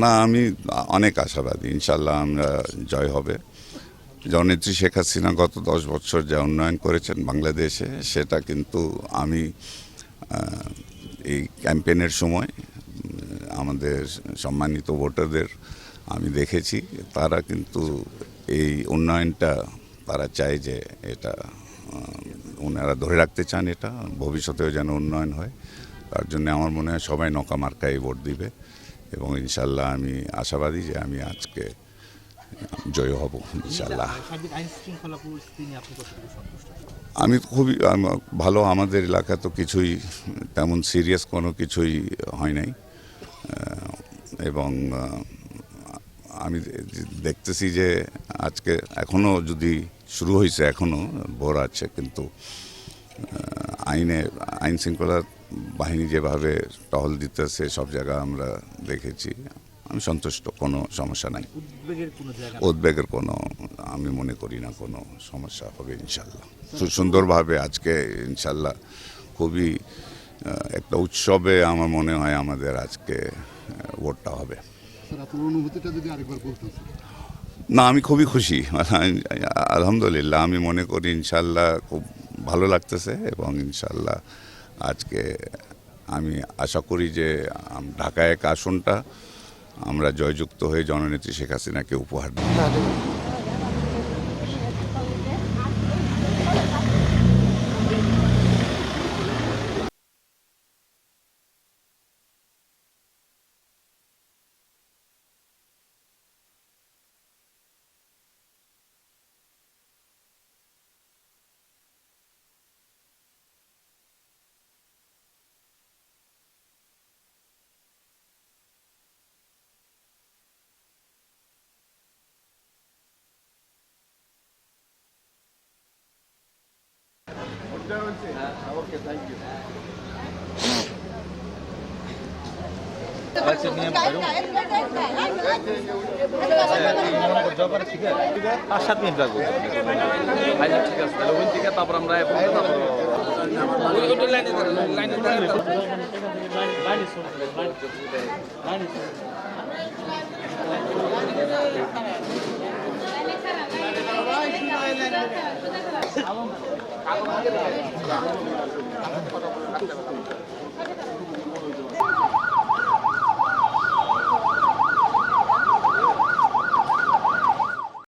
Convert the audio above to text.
না, আমি অনেক আশাবাদী। ইনশাল্লাহ আমরা জয় হবে। জননেত্রী শেখ হাসিনা গত দশ বছর যা উন্নয়ন করেছেন বাংলাদেশে, সেটা কিন্তু আমি এই ক্যাম্পেইনের সময় আমাদের সম্মানিত ভোটারদের আমি দেখেছি। তারা কিন্তু এই উন্নয়নটা তারা চায় যে এটা ওনারা ধরে রাখতে চান এটা, ভবিষ্যতেও যেন উন্নয়ন হয়। তার জন্য আমার মনে হয় সবাই নৌকা মার্কায় ভোট দিবে এবং ইনশাল্লাহ আমি আশাবাদী যে আমি আজকে জয় হব, ইনশাল্লাহ। আমি খুবই ভালো আমাদের এলাকা তো কিছুই তেমন সিরিয়াস কোনো কিছুই হয় নাই। এবং আমি দেখতেছি যে আজকে এখনও যদি শুরু হয়েছে এখনও ভোর আছে, কিন্তু আইনে, আইন শৃঙ্খলা বাহিনী যেভাবে টহল দিতেছে সব জায়গা আমরা দেখেছি। আমি সন্তুষ্ট কোনো সমস্যা নাই। উদ্বেগের কোনো আমি মনে করি না কোনো সমস্যা হবে ইনশাল্লাহ। সুন্দরভাবে আজকে ইনশাল্লাহ খুবই একটা উৎসবে আমার মনে হয় আমাদের আজকে ভোটটা হবে। না আমি খুবই খুশি। আলহামদুলিল্লাহ আমি মনে করি ইনশাল্লাহ খুব ভালো লাগতেছে এবং ইনশাল্লাহ আজকে আমি আশা করি যে ঢাকায় ঢাকা এক আসনটা আমরা জয়যুক্ত হয়ে জননেত্রী শেখ হাসিনাকে উপহার দেব পাঁচ সাত মিনিট লাগবে আচ্ছা ঠিক আছে তাহলে ওই থেকে তারপর আমরা এখন তারপর